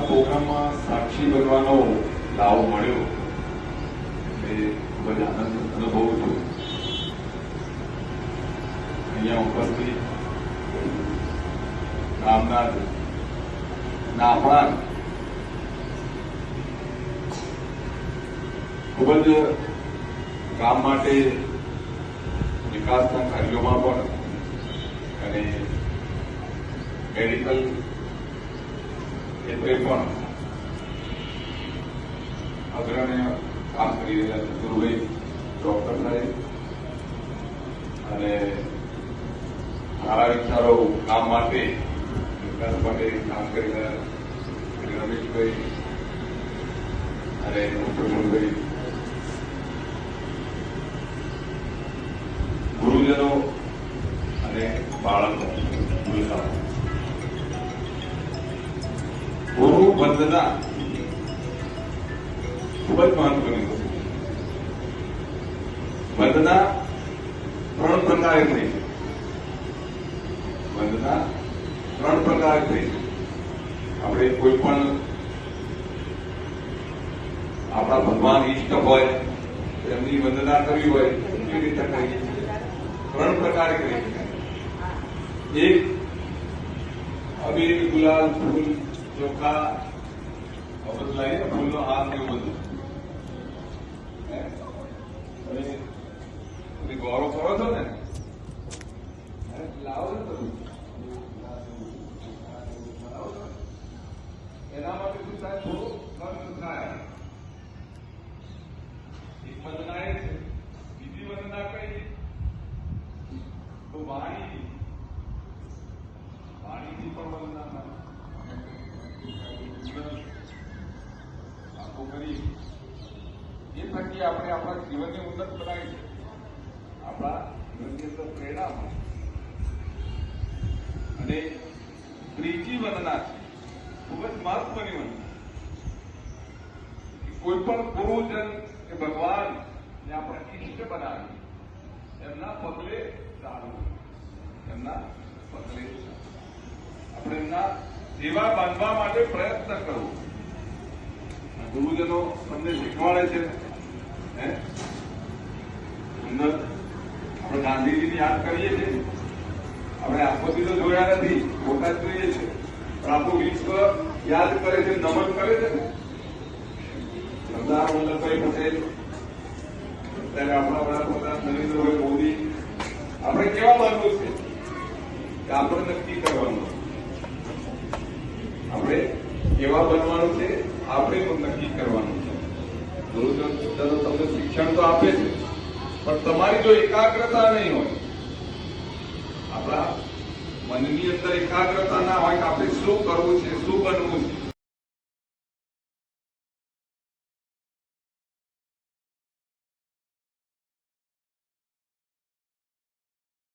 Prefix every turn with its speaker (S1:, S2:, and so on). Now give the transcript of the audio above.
S1: પ્રોગ્રામમાં સાક્ષી બનવાનો લાભ મળ્યો. એ ખૂબ જ આનંદ અનુભવું છું. અહીંયા ઉપસ્થિત રામનાથ નાપણા ખૂબ જ ગામ માટે વિકાસના કાર્યોમાં પણ અને મેડિકલ ક્ષેત્રે પણ કામ કરી રહ્યા છે ડોક્ટર સાહેબ અને સારા વિચારો કામ માટે વિકાસ માટે કામ કરી રહ્યા રમેશભાઈ અને મુખ્યમંત્રી ગુરુજનો અને બાળકો ગુરુજનો વંદના ખૂબ જ મહત્વની છે વંદના ત્રણ પ્રકારે થઈ છે. વંદના ત્રણ પ્રકારે થઈ છે. આપણે કોઈ પણ આપણા ભગવાન ઈષ્ટ હોય, એમની વંદના કરવી હોય કેવી રીતે કરીએ ત્રણ પ્રકારે કરી એક અબીર ગુલાલ ફૂલ ચોખા આ બધું લાવીને ફૂલનો હાર ને એવું બધું થકી આપણે આપણા જીવનની ઉન્નત બનાવી છે, આપણા જીવનની અંદર પ્રેરણા મળે અને ત્રીજી વંદના છે ખૂબ જ મહત્વની વંદના કોઈ પણ ગુરુજન કે ભગવાન ને આપણે ઈષ્ટ બનાવી એમના પગલે ચાલવું, એમના પગલે આપણે એમના સેવા બાંધવા માટે પ્રયત્ન કરવો. ગુરુજનો તમને શીખવાડે છે અંદર આપણે ગાંધીજીને યાદ કરીએ છીએ. આપણે આખો દિવસ જોયા નથી ફોટા જોઈએ છે. પણ આખું વિશ્વ યાદ કરે છે, નમન કરે છે સરદાર વલ્લભભાઈ પટેલ, અત્યારે આપણા વડાપ્રધાન નરેન્દ્રભાઈ મોદી. આપણે કેવા બનવું છે? કે આપણે નક્કી કરવાનું આપણે કેવા બનવાનું છે? આપણે પણ નક્કી કરવાનું છે. ગુરુજન તમને શિક્ષણ તો આપે છે પણ તમારી જો એકાગ્રતા નહીં હોય, આપણા મનની અંદર એકાગ્રતા ના હોય કે આપણે શું કરવું છે, શું બનવું છે